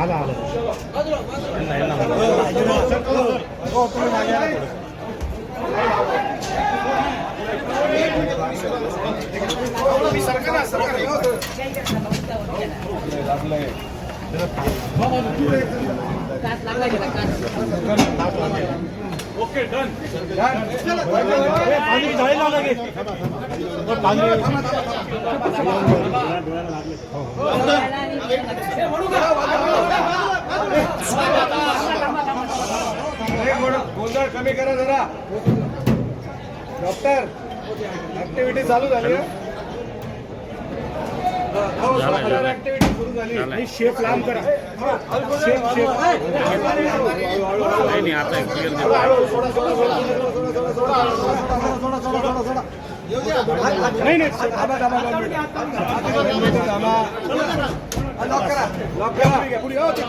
आला आला हो, तुम्ही मागे या ना थोडं. मी सरकार आहे, सरकार आहे. गोंधळ कमी करा जरा डॉक्टर ऍक्टिव्हिटी चालू झाली ऍक्टिव्हिटी सुरू झाली शेप लांब करा शेप शेप नाही नाही लॉक करा लॉक करा